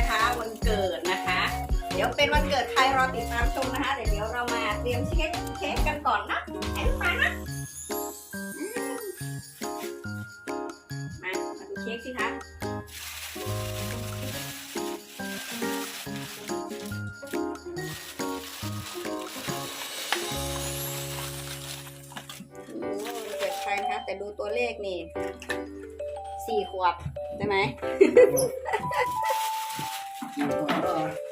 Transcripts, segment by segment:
นะคะ วันเกิดนะคะ เดี๋ยวเป็นวันเกิดใครรอติดตามชมนะคะ เดี๋ยวเดี๋ยวเรามาเตรียมเค้กเค้กกันก่อนนะไอ้ลูกมานะมามาดูเค้กสิคะโอ้เกิดใครคะแต่ดูตัวเลขนี่สี่ขวบใช่ไหม สี่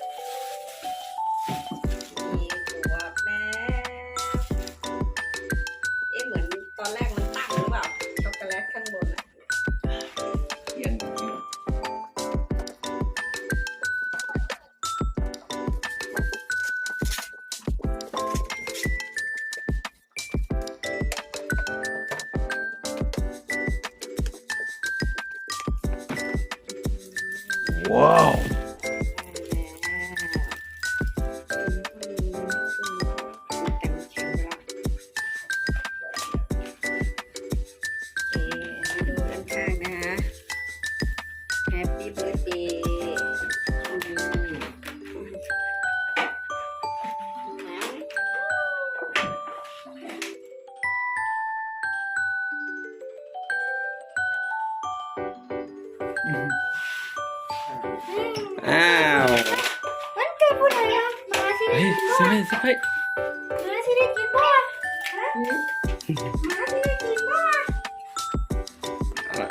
สบ้าบายสบายมาที่ได้กินบ้าฮะมาที่ได้กินบ้าเอาล่ะ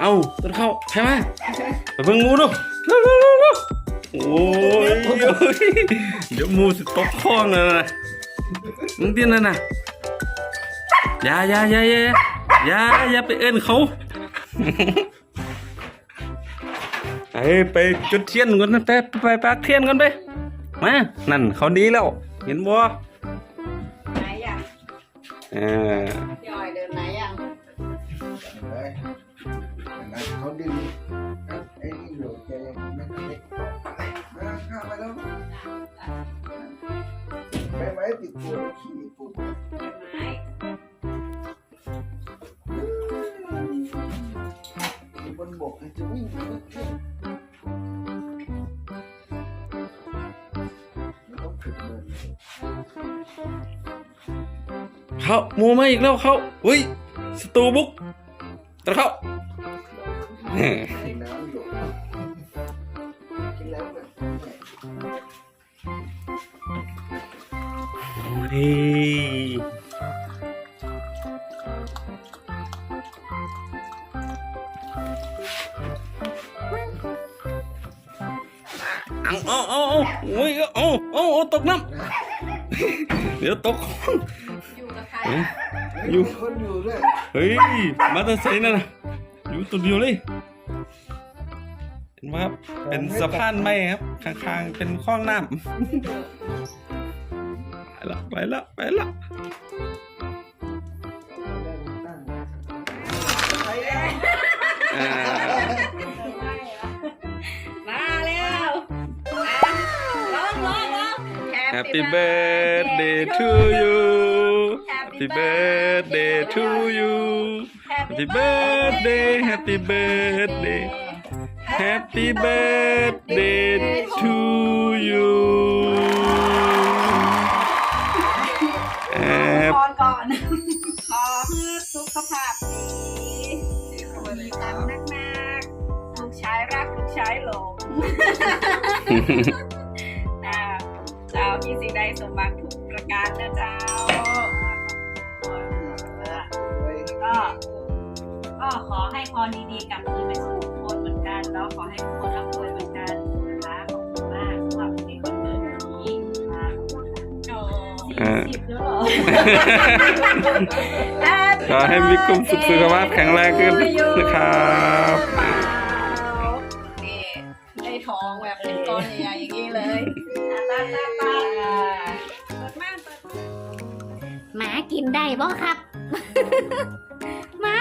เอาต้นข้าวใครมาไปเบิ่งหมูดูเร็วเร็วเร็วเร็วโอ้ยโอ้ยเดี๋ยวหมูสิตกคลองเลยนะมึงเตี้ยนนั่นน่ะอย่าอย่าอย่าอย่าอย่าอย่าไปเอิ้นเขา ไอ้ไปจุดเทียนก่อนนะไปไปไปปักเทียนก่อนไปมานั่นเขาดีแล้ว เห็นบ่ไหนอะเออพี่ออยเดินไหนอะเลยนะเขาดึงนะไอ้นี่อยู่แกยังไม่ทันได้มาข้ามไปแล้วไปไว้ติดตัวขี้ปูไม้อยู่บนบกจะวิ่ง เขามูมาอีกแล้วเขาเฮ้ยสตูบุกตะเข้ากินน้ยโอ้ยเอาเอาเอาเอาโอ้ยเอาเอาเอาตกน้ำเดี๋ยวตก อยู่กับใครเฮ้ยอะอยู่มีคนอยู่ด้วยเฮ้ยมาแตาไซนั่นน่ะอยู่ตัวเดียวเลยเห็นไหมครับเป็นสะพานไม้ครับข้างๆเป็นคลองน้ำไปละไปละไปละอ่ามาแล้วร้องร้องร้อง Happy birthday to you Happy birthday to you Happy birthday Happy birthday Happy birthday to you แอพบรก่อนขอให้สุขภาพดีมีตังค์นักๆลูกชายรักลูกชายหลงนะเจ้ามีสิ่งใดสมหวังทุกประการนะเจ้า ก็ขอให้พรดีๆกับคืนไปสู่ทุกคนเหมือนกัน แล้วขอให้ทุกคนร่ำรวยเหมือนกันนะคะขอบคุณมากสำหรับที่คนเกิดวันนี้นะคะโอ้อ่าสี่สิบแล้วเหรอขอให้มีกลุ่มสุขสุขภาพแข็งแรงขึ้นนะครับนี่ได้ท้องแบบเป็นก้อนใหญ่ๆอย่างนี้เลยตาตาตาเปิดม่านเปิดม่านหมากินได้บ่ครับ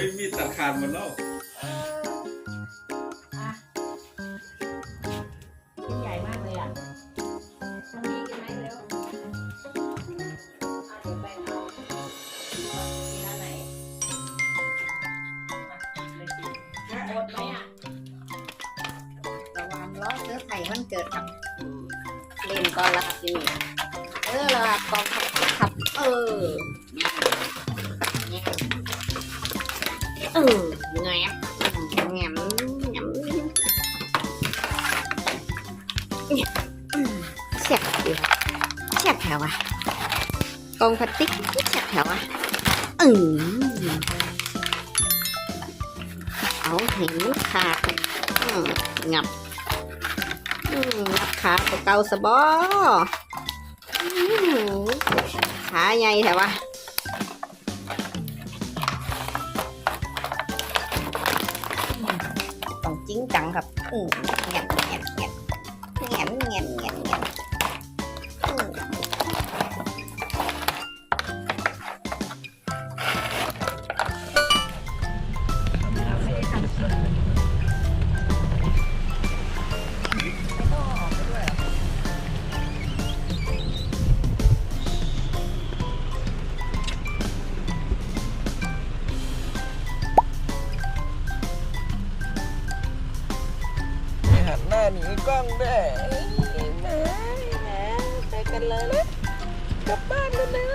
ฮ้ยมีตัดขาดหมดแล้วอะชิ้นใหญ่มากเลยอะทำดีกันไหมเร็วอะเดี๋ยวไปเอาทีละไหนมาเลยสิหมดไหมอะระวังล้อเสื้อไผ่มันเกิดครับเล่นก่อนละครับที่นี้เออเระวังกองทัพครับเออ ออแงบแงบแงบเสียบดีครับเสียบแถวอะกองพลาสติกเสียบแถวอะอืมเอาเห็นขาดอืมงับอืมขาตัวเก่าสบออืมขาใหญ่แถวะต้อง จริงจังครับอืมเงี้ยเงี้ยเงี้ยเงี้ยเงี้ยเงี้ย หนีกล้องด้วยไปกันเลยนะกลับบ้านแล้วนะ